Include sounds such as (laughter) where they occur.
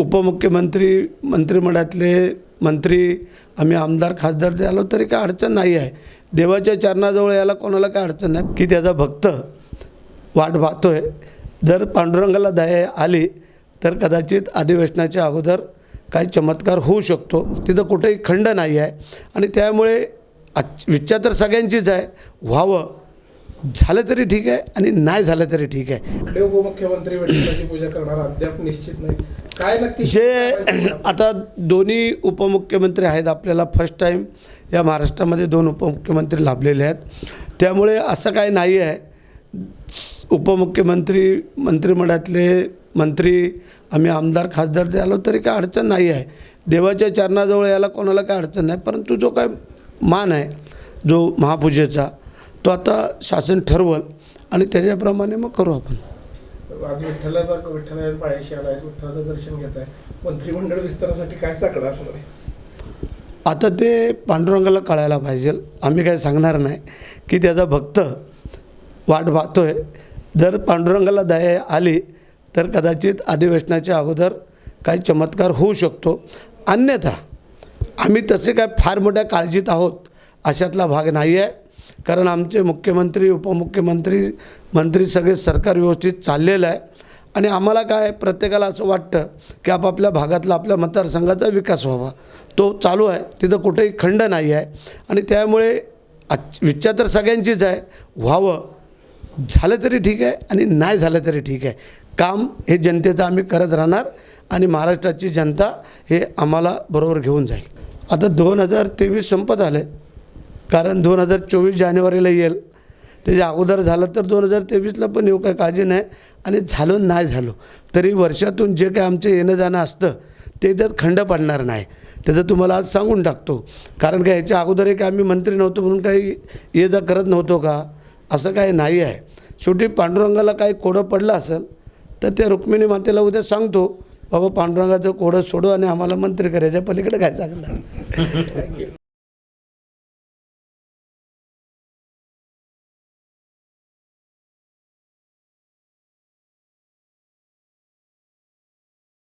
उपमुख्यमंत्री मंत्रिमंडळातले मंत्री आम्ही आमदार खासदार जे आलो तरी काय अडचण नाही आहे. देवाच्या चरणाजवळ यायला कोणाला काय अडचण नाही. की त्याचा भक्त वाट पाहतोय. जर पांडुरंगाला दया आली तर कदाचित अधिवेशनाच्या अगोदर काही चमत्कार होऊ शकतो. तिथं कुठेही खंड नाही आहे. आणि त्यामुळे आच- इच्छा तर सगळ्यांचीच आहे. व्हावं. झालं तरी ठीक आहे आणि नाही झालं तरी ठीक आहे. कुठले उपमुख्यमंत्री विठ्ठलाची पूजा करणार अद्याप निश्चित नाही. काय नक्की जे आता दोन्ही उपमुख्यमंत्री आहेत आपल्याला फर्स्ट टाईम या महाराष्ट्रामध्ये दोन उपमुख्यमंत्री लाभलेले आहेत. त्यामुळे असं काही नाही आहे. उपमुख्यमंत्री मंत्रिमंडळातले मंत्री आम्ही आमदार खासदार जे आलो तरी काय अडचण नाही आहे. देवाच्या चरणाजवळ यायला कोणाला काय अडचण नाही परंतु जो काय मान आहे जो महापूजेचा तो आता शासन ठरवल आणि त्याच्याप्रमाणे मग करू आपण. आज विठ्ठलाचा विठ्ठलाच्या पायाशी आलाय विठ्ठलाचं दर्शन घेत आहे मंत्रिमंडळ विस्तारासाठी काय साकडं असणार आहे आता ते पांडुरंगाला कळायला पाहिजे. आम्ही काही सांगणार नाही की त्याचा भक्त वाट पाहतोय. जर पांडुरंगाला दया आली तर कदाचित अधिवेशनाच्या अगोदर काही चमत्कार होऊ शकतो. अन्यथा आम्ही तसे काय फार मोठ्या काळजीत आहोत अशातला भाग नाही आहे कारण आमचे मुख्यमंत्री उपमुख्यमंत्री मंत्री सगळे सरकार व्यवस्थित चाललेलं आहे. आणि आम्हाला काय प्रत्येकाला असं वाटतं की आपापल्या भागातला आपल्या मतदारसंघाचा विकास व्हावा. तो चालू आहे. तिथं कुठेही खंड नाही आहे. आणि त्यामुळे इच्छा तर सगळ्यांचीच आहे. व्हावं. झालं तरी ठीक आहे आणि नाही झालं तरी ठीक आहे. काम हे जनतेचं आम्ही करत राहणार आणि महाराष्ट्राची जनता हे आम्हाला बरोबर घेऊन जाईल. आता दोन हजार तेवीस संपत आलं कारण दोन हजार चोवीस जानेवारीला येईल. त्याच्या अगोदर झालं तर दोन हजार तेवीसला पण येऊ काय काळजी नाही. आणि झालो नाही झालो तरी वर्षातून जे काय आमचं येणं जाणं असतं ते त्यात खंड पडणार नाही. त्याचं तुम्हाला आज सांगून टाकतो. कारण का ह्याच्या अगोदर एक आम्ही मंत्री नव्हतो म्हणून काही ये जा करत नव्हतो का? असं काही नाही आहे. शेवटी पांडुरंगाला काही कोडं पडलं असेल तर त्या रुक्मिणी मातेला उद्या सांगतो बाबा पांडुरंगाचं कोडं सोडू आणि आम्हाला मंत्री करायच्या पलीकडे काय सांगणार? (laughs)